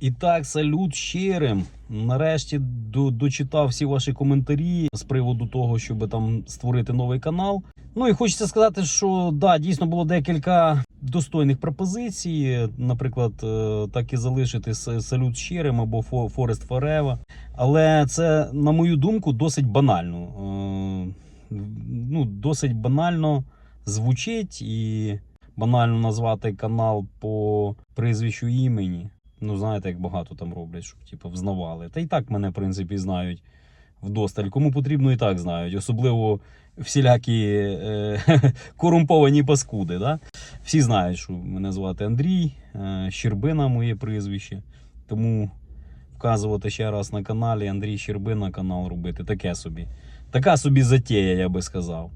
І так, салют щирим. Нарешті дочитав всі ваші коментарі з приводу того, щоб там створити новий канал. Ну і хочеться сказати, що да, дійсно було декілька достойних пропозицій. Наприклад, е, так і залишити салют щирим або Форест Форева. Але це, на мою думку, досить банально. Е, Ну, досить банально звучить і банально назвати канал по прізвищу імені. Ну, знаєте, як багато там роблять, щоб типу, взнавали. Та і так мене, в принципі, знають вдосталь. Кому потрібно, і так знають. Особливо всілякі е, корумповані паскуди. Да? Всі знають, що мене звати Андрій, е, Щербина моє прізвище. Тому вказувати ще раз на каналі Андрій Щербина канал робити. Таке собі. Така собі затея, я би сказав.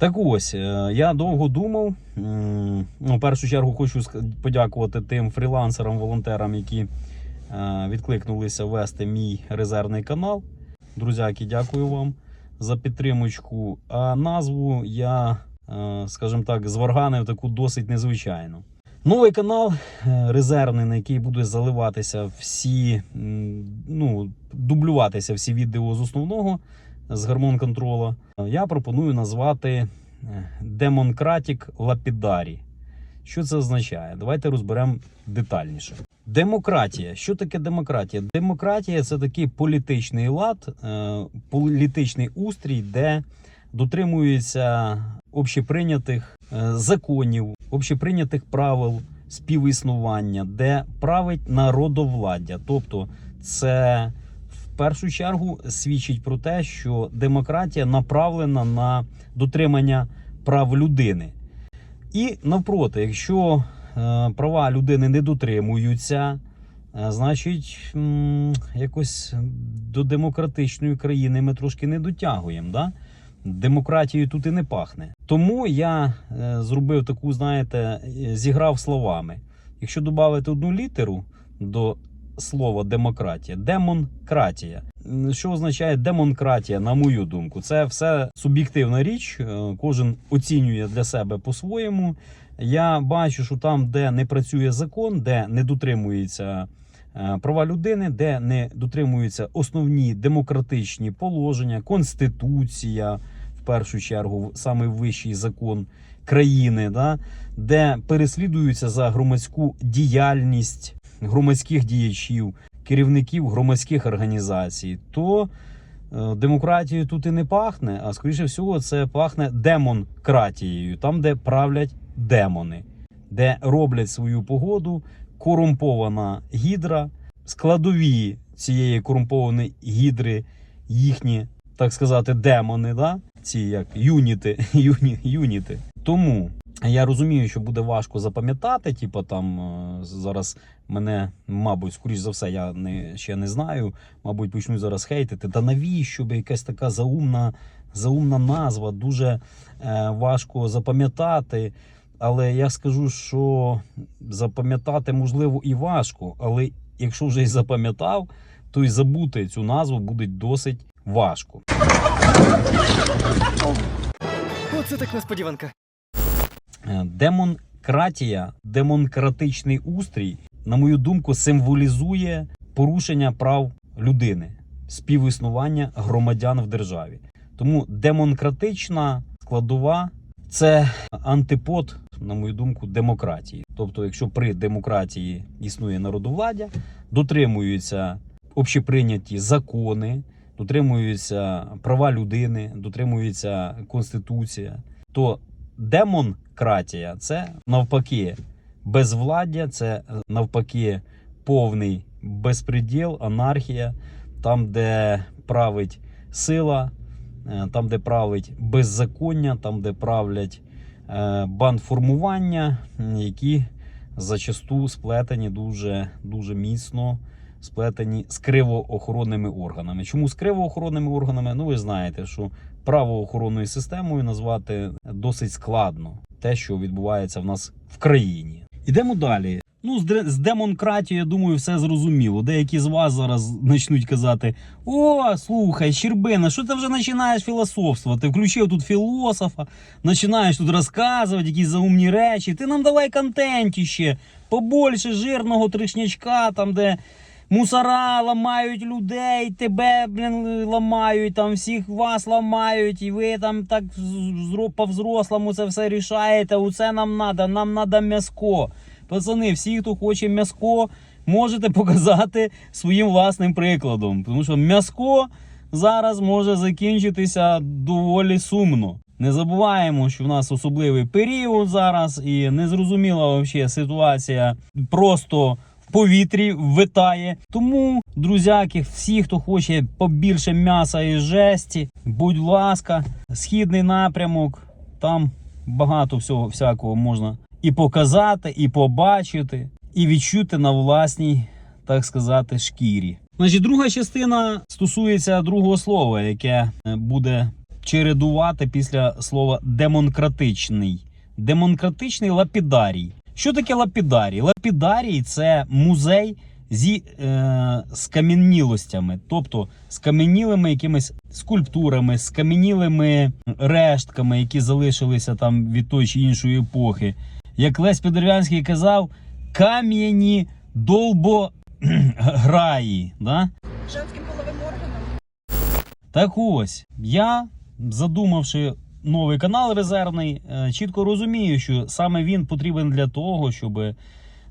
Так ось, е, я довго думав. Ну, в першу чергу хочу подякувати тим фрілансерам, волонтерам, які е, відкликнулися вести мій резервний канал. Друзяки, дякую вам за підтримочку. А назву я, е, скажімо так, зварганив таку досить незвичайну. Новий канал резервний, на який буде заливатися всі, ну, дублюватися всі відео з основного з гармон контрола. Я пропоную назвати Демонкратік Лапідарі. Що це означає? Давайте розберемо детальніше. Демократія. Що таке демократія? Демократія це такий політичний лад, е, політичний устрій, де дотримуються общеприйнятих е, законів, общеприйнятих правил співіснування, де править народовладдя. Тобто, це першу чергу свідчить про те, що демократія направлена на дотримання прав людини. І навпроти, якщо е, права людини не дотримуються, е, значить, якось до демократичної країни ми трошки не дотягуємо. Да? Демократією тут і не пахне. Тому я е, зробив таку, знаєте, зіграв словами. Якщо додати одну літеру до слова демократія, демонкратія. Що означає демонкратія, на мою думку? Це все суб'єктивна річ. е, Кожен оцінює для себе по-своєму. Я бачу, що там, де не працює закон, де не дотримується е, права людини, де не дотримуються основні демократичні положення, конституція, в першу чергу, саме вищий закон країни, да, де переслідуються за громадську діяльність громадських діячів, керівників громадських організацій, то е, демократією тут і не пахне, а скоріше всього, це пахне демонкратією, там, де правлять демони, де роблять свою погоду корумпована гідра, складові цієї корумпованої гідри, їхні, так сказати, демони, да? ці як юніти, юні, юніти. Тому я розумію, що буде важко запам'ятати. Типу там е, зараз мене, мабуть, скоріш за все, я не, ще не знаю. Мабуть, почну зараз хейтити. Та навіщо би якась така заумна, заумна назва, дуже е, важко запам'ятати. Але я скажу, що запам'ятати можливо і важко. Але якщо вже й запам'ятав, то й забути цю назву буде досить важко. Оце так несподіванка. Е, Демонкратія, демократичний устрій, на мою думку, символізує порушення прав людини, співіснування громадян в державі. Тому демократична складова це антипод, на мою думку, демократії. Тобто, якщо при демократії існує народовладдя, дотримуються общеприйняті закони, дотримуються права людини, дотримується конституція, то демонкратія це навпаки безвладдя, це навпаки повний безпреділ, анархія, там, де править сила, е, там, де править беззаконня, там, де правлять е, бандформування, які зачасту сплетені дуже, дуже міцно. Сплетені з кривоохоронними органами. Чому з кривоохоронними органами? Ну, ви знаєте, що правоохоронною системою назвати досить складно те, що відбувається в нас в країні. Ідемо далі. Ну, з, демонкратією, я думаю, все зрозуміло. Деякі з вас зараз почнуть казати: О, слухай, Щербина, що ти вже починаєш філософствувати? Включив тут філософа, починаєш тут розказувати якісь заумні речі. Ти нам давай контентіще, побольше жирного тришнячка, там, де мусора ламають людей, тебе, блін, ламають, там всіх вас ламають, і ви там так зро- по-взрослому це все рішаєте. Оце нам треба, нам треба м'яско. Пацани, всі, хто хоче м'яско, можете показати своїм власним прикладом. Тому що м'яско зараз може закінчитися доволі сумно. Не забуваємо, що в нас особливий період зараз, і незрозуміла взагалі ситуація просто повітрі витає. Тому, друзяки, всі, хто хоче побільше м'яса і жесті, будь ласка, східний напрямок, там багато всього всякого можна і показати, і побачити, і відчути на власній, так сказати, шкірі. Значить, друга частина стосується другого слова, яке е, буде чередувати після слова демократичний. Демократичний лапідарій. Що таке лапідарій? Лапідарій це музей зі е, скам'янілостями, тобто скам'янілими якимись скульптурами, скам'янілими рештками, які залишилися там від тої чи іншої епохи. Як Лесь Підервянський казав, кам'яні долбограї. Да? женським половим органом. Так ось, я, задумавши новий канал резервний, е, чітко розумію, що саме він потрібен для того, щоб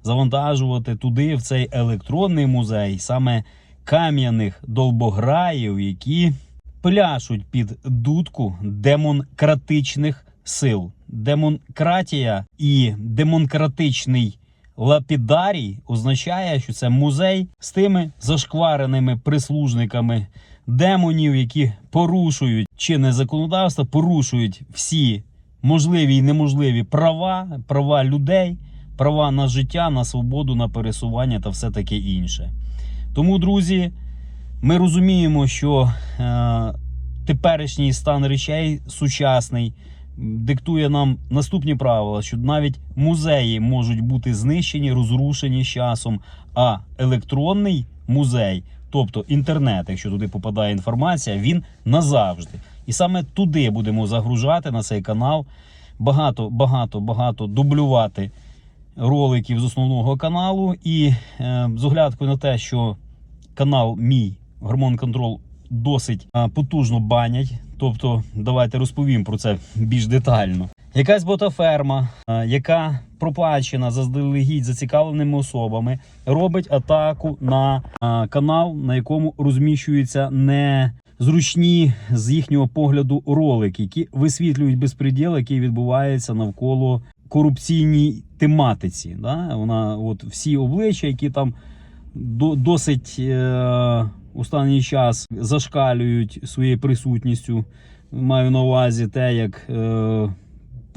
завантажувати туди, в цей електронний музей, саме кам'яних долбограїв, які пляшуть під дудку демонкратичних сил. Демонкратія і демонкратичний лапідарій означає, що це музей з тими зашквареними прислужниками демонів, які порушують чинне законодавство, порушують всі можливі і неможливі права, права людей, права на життя, на свободу, на пересування та все таке інше. Тому, друзі, ми розуміємо, що е, теперішній стан речей сучасний диктує нам наступні правила, що навіть музеї можуть бути знищені, розрушені з часом, а електронний музей, тобто інтернет, якщо туди попадає інформація, він назавжди. І саме туди будемо загружати на цей канал багато, багато, багато дублювати роликів з основного каналу. І е, з оглядкою на те, що канал мій Гормон Контрол досить е, потужно банять. Тобто, давайте розповім про це більш детально. Якась ботаферма, е, яка проплачена заздалегідь зацікавленими особами, робить атаку на е, канал, на якому розміщуються не зручні з їхнього погляду ролики, які висвітлюють безпреділ, який відбувається навколо корупційній тематиці. Да? Вона, от всі обличчя, які там до, досить е, останній час зашкалюють своєю присутністю. Маю на увазі те, як е,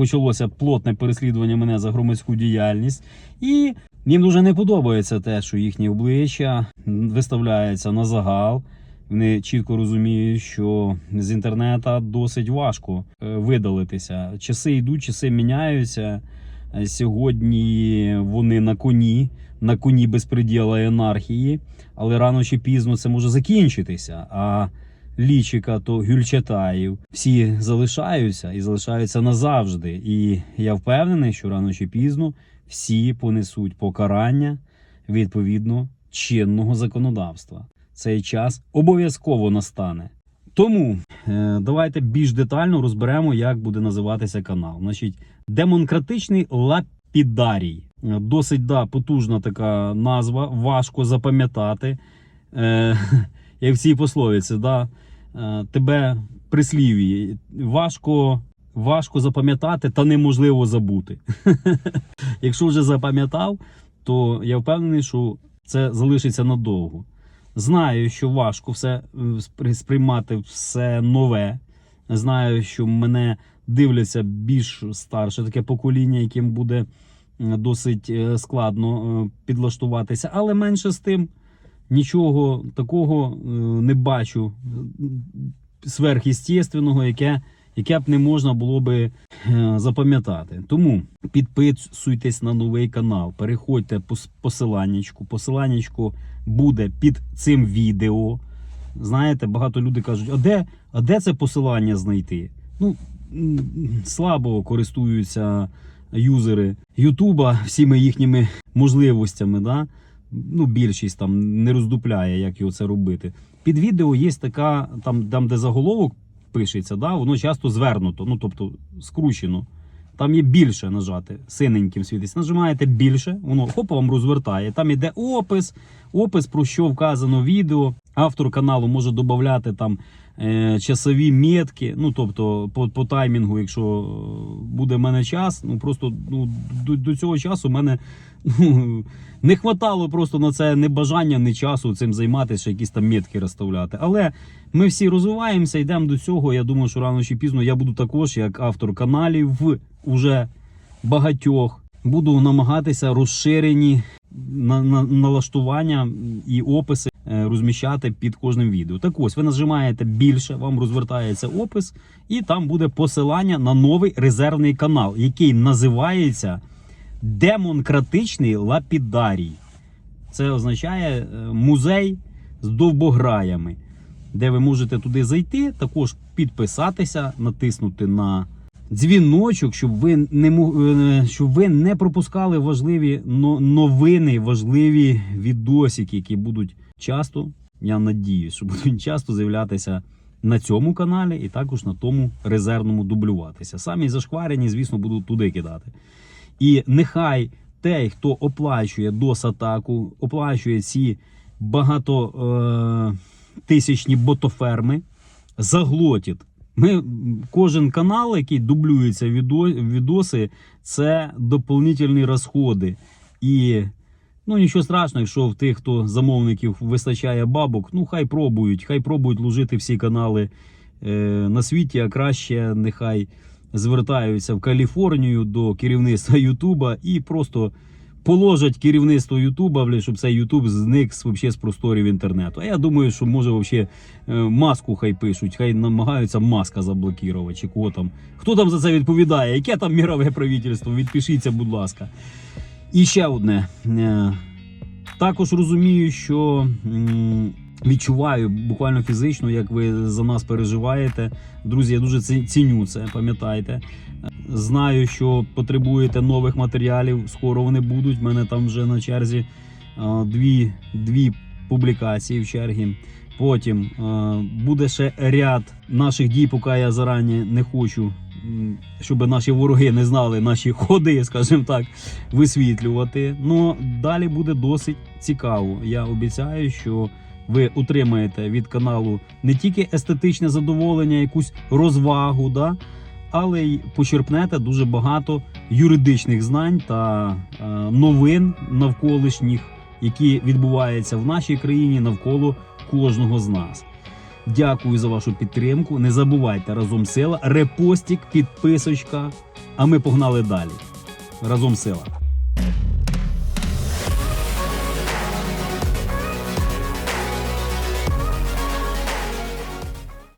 почалося плотне переслідування мене за громадську діяльність. І їм дуже не подобається те, що їхні обличчя виставляються на загал. Вони чітко розуміють, що з інтернету досить важко е, видалитися. Часи йдуть, часи міняються. Сьогодні вони на коні, на коні безпреділа анархії, але рано чи пізно це може закінчитися. А лічика то Гюльчатаїв всі залишаються і залишаються назавжди. І я впевнений, що рано чи пізно всі понесуть покарання відповідно чинного законодавства. Цей час обов'язково настане. Тому е, давайте більш детально розберемо, як буде називатися канал. Значить, демократичний лапідарій. Е, Досить да, потужна така назва, важко запам'ятати. Як в цій пословиці, да, е, тебе прислів'ї. Важко, важко запам'ятати та неможливо забути. Якщо вже запам'ятав, то я впевнений, що це залишиться надовго. Знаю, що важко все е, сприймати все нове. Знаю, що мене дивляться більш старше таке покоління, яким буде е, досить складно підлаштуватися, але менше з тим нічого такого е, не бачу е, сверхъестественного, яке яке б не можна було би е, запам'ятати. Тому підписуйтесь на новий канал, переходьте по посиланнячку. Посиланнячку буде під цим відео. Знаєте, багато людей кажуть, а де, а де це посилання знайти? Ну, слабо користуються юзери Ютуба всіми їхніми можливостями. Да? Ну, більшість там не роздупляє, як його це робити. Під відео є така, там, там де заголовок пишеться, да? воно часто звернуто, ну тобто скручено. Там є більше нажати, синеньким світиться. Нажимаєте більше, воно хоп вам розвертає. Там іде опис, опис про що вказано відео. Автор каналу може додати там часові метки. Ну тобто, по, по таймінгу, якщо е, буде в мене час, ну просто ну, до, до цього часу в мене ну, не хватало просто на це не бажання, не часу цим займатися, якісь там метки розставляти. Але ми всі розвиваємося, йдемо до цього. Я думаю, що рано чи пізно я буду також, як автор каналів, в уже багатьох. Буду намагатися розширені на, на, налаштування і описи е, розміщати під кожним відео. Так ось ви нажимаєте більше, вам розвертається опис, і там буде посилання на новий резервний канал, який називається Демонкратичний Лапідарій. Це означає е, музей з довбограями, де ви можете туди зайти, також підписатися, натиснути на дзвіночок, щоб ви не е, щоб ви не пропускали важливі новини, важливі відосики, які будуть часто, я надіюсь, що будуть часто з'являтися на цьому каналі і також на тому резервному дублюватися. Самі зашкварені, звісно, будуть туди кидати. І нехай той, хто оплачує DOS-атаку, оплачує ці багато е, ботоферми, заглотить. Ми, кожен канал, який дублюється відо, відоси, це доповнительні розходи. І ну нічого страшного, якщо в тих, хто замовників вистачає бабок, ну хай пробують, хай пробують лужити всі канали е, на світі, а краще нехай звертаються в Каліфорнію до керівництва Ютуба і просто положать керівництво Ютуба, щоб цей Ютуб зник вообще, з просторів інтернету. А я думаю, що може вообще е, маску хай пишуть, хай намагаються маска заблокувати, чи кого там. Хто там за це відповідає? Яке там мірове правительство? Відпишіться, будь ласка. І ще одне. Е, Також розумію, що відчуваю буквально фізично, як ви за нас переживаєте. Друзі, я дуже ціню це, пам'ятайте. Знаю, що потребуєте нових матеріалів. Скоро вони будуть. У мене там вже на черзі дві, дві публікації в чергі. Потім буде ще ряд наших дій, поки я зарані не хочу, щоб наші вороги не знали наші ходи, скажімо так, висвітлювати. Ну далі буде досить цікаво. Я обіцяю, що ви отримаєте від каналу не тільки естетичне задоволення, якусь розвагу, да, але й почерпнете дуже багато юридичних знань та е, новин навколишніх, які відбуваються в нашій країні навколо кожного з нас. Дякую за вашу підтримку. Не забувайте разом сила, репостік, підписочка. А ми погнали далі. Разом сила.